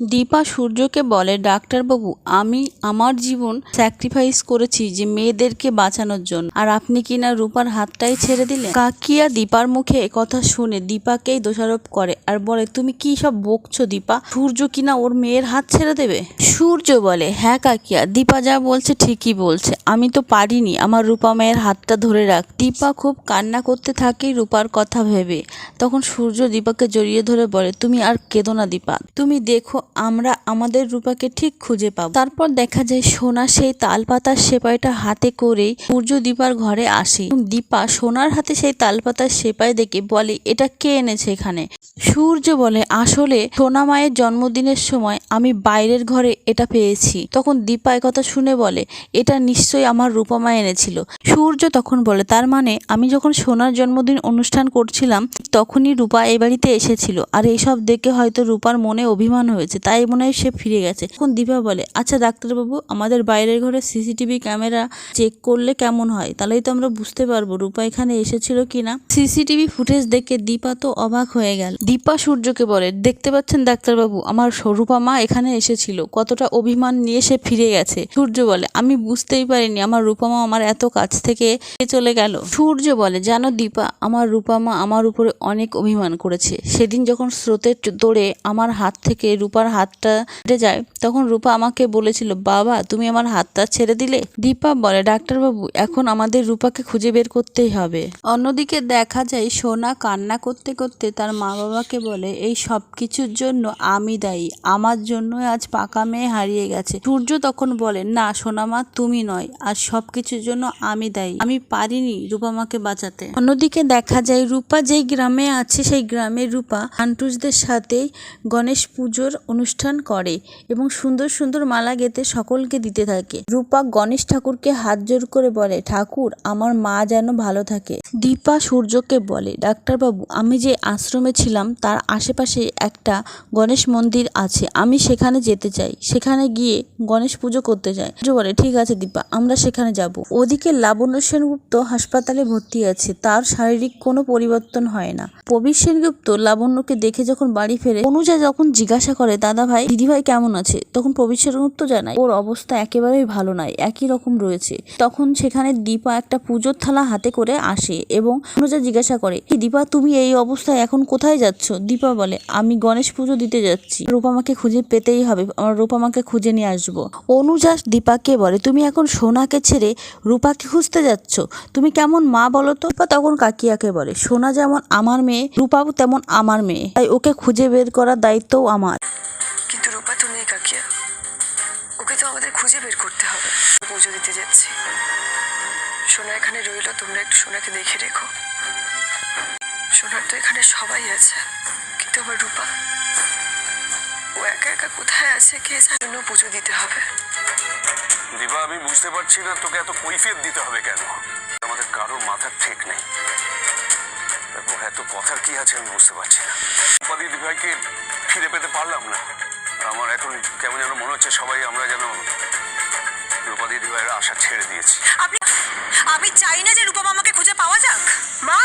দীপা সূর্যকে বলে, ডাক্তারবাবু, আমি আমার জীবন স্যাক্রিফাইস করেছি যে মেয়েদেরকে বাঁচানোর জন্য। আর আপনি কি না রূপার হাতটাই ছেড়ে দিলেন? কাকিয়া দীপার মুখে কথা শুনে দীপাকেই দোষারোপ করে আর বলে, তুমি কি সব বকছো দীপা? সূর্য কিনা ওর মেয়ের হাত ছেড়ে দেবে? সূর্য বলে হ্যাঁ কাকিয়া, দীপা যা বলছে ঠিকই বলছে। আমি তো পারিনি আমার রূপা মেয়ের হাতটা ধরে রাখ। দীপা খুব কান্না করতে থাকে রূপার কথা ভেবে। তখন সূর্য দীপাকে জড়িয়ে ধরে বলে, তুমি আর কেঁদো না দীপা। তুমি দেখো আমরা আমাদের রূপাকে ঠিক খুঁজে পাবো। তারপর দেখা যায় সোনা সেই তালপাতার সেপাইটা হাতে করেই সূর্য দীপার ঘরে আসে। দীপা সোনার হাতে সেই তালপাতার সেপাই দেখে বলে, এটা কে এনেছে এখানে? সূর্য বলে, আসলে সোনা মায়ের জন্মদিনের সময় আমি বাইরের ঘরে এটা পেয়েছি। তখন দীপা কথা শুনে বলে, এটা নিশ্চয়ই আমার রূপা রূপমা এনেছিল। সূর্য তখন বলে, তার মানে আমি যখন সোনার জন্মদিন অনুষ্ঠান করছিলাম তখনই রূপা এই বাড়িতে এসেছিল। আর এইসব দেখে হয়তো রূপার মনে অভিমান হয়েছে, তাই মনে হয় সে ফিরে গেছে। তখন দীপা বলে আচ্ছা ডাক্তারবাবু, আমাদের বাইরের ঘরে সিসিটিভি ক্যামেরা চেক করলে কেমন হয়? তাহলেই তো আমরা বুঝতে পারব রূপা এখানে এসেছিল কিনা সিসিটিভি ফুটেজ দেখে দীপা তো অবাক হয়ে গেল। দীপা সূর্যকে বলে, দেখতে পাচ্ছেন ডাক্তারবাবু, আমার রূপা মা এখানে এসেছিল। কতটা অভিমান নিয়ে সে ফিরে গেছে। সূর্য বলে, আমি বুঝতেই পারিনি, আমার রূপমা আমার এত কাছ থেকে চলে গেল। সূর্য বলে, জানো দীপা, আমার রূপামা আমার উপরে অনেক অভিমান করেছে। সেদিন যখন স্রোতের দৌড়ে আমার হাত থেকে রূপার হাতটা কেটে যায়, তখন রূপা আমাকে বলেছিল, বাবা, তুমি আমার হাতটা ছেড়ে দিলে? দীপা বলে, ডাক্তারবাবু, এখন আমাদের রূপাকে খুঁজে বের করতেই হবে। অন্যদিকে দেখা যায়, সোনা কান্না করতে করতে তার মা বাবাকে বলে, এই সব কিছুর জন্য আমি দায়ী। আমার জন্য আজ পাকা মেয়ে হারিয়ে গেছে। সূর্য তখন বলে, না সোনামা তুমি নয়। আর সব কিছুর জন্য আমি দায়ী। আমি পারিনি রূপা রূপামাকে বাঁচাতে। অন্যদিকে দেখা যায়, রূপা যেই গ্রামে আছে সেই গ্রামে রূপা আন্টুসদের সাথে গণেশ পুজোর অনুষ্ঠান করে এবং সুন্দর সুন্দর মালা গেঁথে সকলকে দিতে থাকে। রূপা গণেশ ঠাকুরকে হাত জোর করে বলে, ঠাকুর, আমার মা যেন ভালো থাকে। দীপা সূর্যকে বলে, ডাক্তারবাবু, আমি যে আশ্রমে ছিলাম, তার আশেপাশে একটা গণেশ মন্দির আছে। আমি সেখানে যেতে চাই। সেখানে গিয়ে গণেশ পুজো করতে চাই সূর্য বলে, ঠিক আছে দীপা, আমরা সেখানে যাব। ওদিকে লাবণ্য সেনগুপ্ত হাসপাতালে ভর্তি আছে। তার শারীরিক কোনো পরিবর্তন হয় না। প্রবীর সেনগুপ্ত লাবণ্যকে দেখে যখন বাড়ি ফেরে, অনুজা যখন জিজ্ঞাসা করে, দাদা ভাই, দিদিভাই কেমন আছে? তখন প্রবীর সেনগুপ্ত জানায়, ওর অবস্থা একেবারেই ভালো নয়, একই রকম রয়েছে। তখন সেখানে দীপা একটা পুজোর থালা হাতে করে আসে এবং অনুজা জিজ্ঞাসা করে দীপা, তুমি এই অবস্থায় এখন কোথায় যাচ্ছ? দীপা বলে, আমি গণেশ পুজো দিতে যাচ্ছি। রূপামাকে খুঁজে পেতেই হবে, আমার রূপামাকে খুঁজে নিয়ে আসব। অনুজা দীপাকে বলে, তুমি এখন সোনাকে ছেড়ে রূপাকে খুঁজতে যাচ্ছ? তুমি কেমন মা বলো তো? তখন কাকিয়াকে বলে, সোনা যেমন আমার মেয়ে রূপাও তেমন আমার মেয়ে। তাই ওকে খুঁজে বের করার দায়িত্বও আমার। কিন্তু রূপা তো নেই কাকিয়া ওকে তো আমাদের খুঁজে বের করতে হবে। পুজো দিতে যাচ্ছি। সোনা এখানে রইল তোমরা একটু সোনাকে দেখে রেখো। সোনার তো এখানে সবাই আছে কিন্তু আমার রূপা ও একা একা কোথায় আছে কে জানে? জন্য পুজো দিতে হবে। দিবা আমি বুঝতে পারছি না তোকে এত কৈফিয়ত দিতে হবে কেন? আমাদের কারোর মাথার ঠিক নেই। দেখো এত কথার কি আছে আমি বুঝতে পারছি না। উপাধি ভাইকে ফিরে পেতে পারলাম না। আমার এখন কেমন যেন মনে হচ্ছে সবাই আমরা যেন রূপাদি ভাইয়ের আশা ছেড়ে দিয়েছি। আপনি আমি চাই না যে রূপা মামাকে খুঁজে পাওয়া যাক। মা!